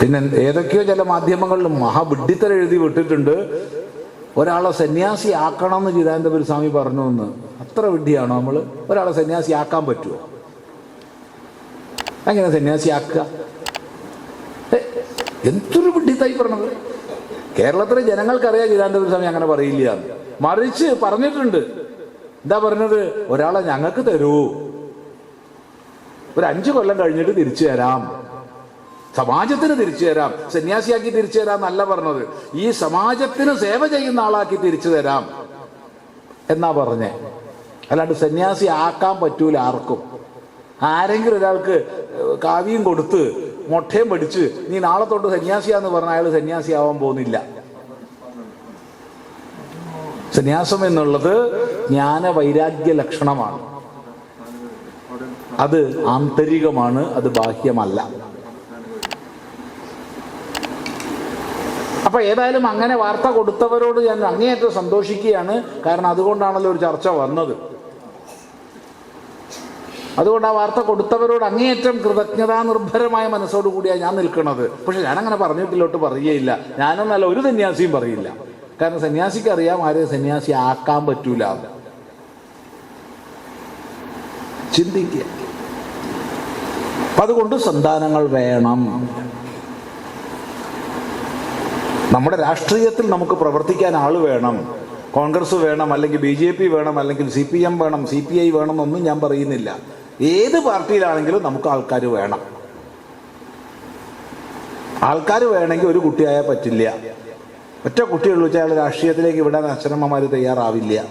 പിന്നെ ഏതൊക്കെയോ ചില മാധ്യമങ്ങളിൽ മഹാവിഡ്ഢിത്തരം എഴുതി വിട്ടിട്ടുണ്ട്. ഒരാളെ സന്യാസി ആക്കണം എന്ന് ചിദാനന്ദപുരി സ്വാമി പറഞ്ഞു എന്ന്. അത്ര വിഡ്ഢിയാണോ നമ്മൾ? ഒരാളെ സന്യാസി ആക്കാൻ പറ്റുമോ അങ്ങനെ സന്യാസി ആക്കുക എന്തൊരു വിഡ്ഢിത്തായി പറഞ്ഞത് കേരളത്തിലെ ജനങ്ങൾക്കറിയാം ചിദാനന്ദപുരി സ്വാമി അങ്ങനെ പറയില്ല. മറിച്ച് പറഞ്ഞിട്ടുണ്ട്. എന്താ പറഞ്ഞത്? ഒരാളെ ഞങ്ങൾക്ക് തരൂ. ഒരു അഞ്ചു കൊല്ലം കഴിഞ്ഞിട്ട് തിരിച്ചു തരാം. സമാജത്തിന് തിരിച്ചു തരാം. സന്യാസിയാക്കി തിരിച്ചു തരാം എന്നല്ല പറഞ്ഞത്. ഈ സമാജത്തിന് സേവ ചെയ്യുന്ന ആളാക്കി തിരിച്ചു തരാം എന്നാ പറഞ്ഞേ. അല്ലാണ്ട് സന്യാസി ആക്കാൻ പറ്റൂല ആർക്കും. ആരെങ്കിലും ഒരാൾക്ക് കാവ്യം കൊടുത്ത് മൊട്ടയും പഠിച്ച് നീ നാളെ തൊട്ട് സന്യാസിയാന്ന് പറഞ്ഞ അയാൾ സന്യാസിയാവാൻ പോകുന്നില്ല. സന്യാസം എന്നുള്ളത് ജ്ഞാന വൈരാഗ്യ ലക്ഷണമാണ്. അത് ആന്തരികമാണ് അത് ബാഹ്യമല്ല. അപ്പൊ ഏതായാലും അങ്ങനെ വാർത്ത കൊടുത്തവരോട് ഞാൻ അങ്ങേയറ്റം സന്തോഷിക്കുകയാണ്. കാരണം അതുകൊണ്ടാണല്ലോ ഒരു ചർച്ച വന്നത്. അതുകൊണ്ട് ആ വാർത്ത കൊടുത്തവരോട് അങ്ങേയറ്റം കൃതജ്ഞതാ നിർഭരമായ മനസ്സോടുകൂടിയാണ് ഞാൻ നിൽക്കുന്നത് പക്ഷെ ഞാനങ്ങനെ പറഞ്ഞിട്ടില്ലോട്ട് പറയുകയില്ല. ഞാനെന്നല്ല ഒരു സന്യാസിയും പറയില്ല കാരണം സന്യാസിക്ക് അറിയാം ആരെയും സന്യാസി ആക്കാൻ പറ്റൂല ചിന്തിക്കുക. അതുകൊണ്ട് സന്താനങ്ങൾ വേണം. നമ്മുടെ രാഷ്ട്രീയത്തിൽ നമുക്ക് പ്രവർത്തിക്കാൻ ആൾ വേണം. കോൺഗ്രസ് വേണം അല്ലെങ്കിൽ ബി ജെ പി വേണം അല്ലെങ്കിൽ സി പി എം വേണം സി പി ഐ വേണം എന്നൊന്നും ഞാൻ പറയുന്നില്ല. ഏത് പാർട്ടിയിലാണെങ്കിലും നമുക്ക് ആൾക്കാർ വേണം. ആൾക്കാർ വേണമെങ്കിൽ ഒരു കുട്ടിയായാൽ പറ്റില്ല. ഒറ്റ കുട്ടിയുള്ളൂ വെച്ചാൽ രാഷ്ട്രീയത്തിലേക്ക് വിടാൻ അച്ഛനമ്മമാർ തയ്യാറാവില്ല.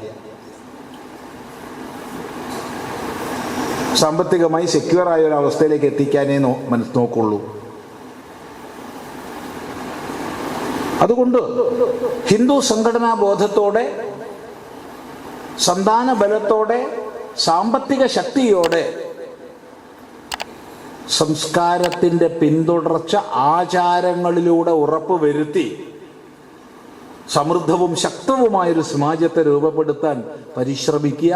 സാമ്പത്തികമായി സെക്യൂർ ആയ ഒരു അവസ്ഥയിലേക്ക് എത്തിക്കാനേ നോ നോക്കുള്ളൂ. അതുകൊണ്ട് ഹിന്ദു സംഘടനാ ബോധത്തോടെ സന്താന ബലത്തോടെ സാമ്പത്തിക ശക്തിയോടെ സംസ്കാരത്തിന്റെ പിന്തുടർച്ച ആചാരങ്ങളിലൂടെ ഉറപ്പ് വരുത്തി സമൃദ്ധവും ശക്തവുമായൊരു സമാജത്തെ രൂപപ്പെടുത്താൻ പരിശ്രമിക്കുക.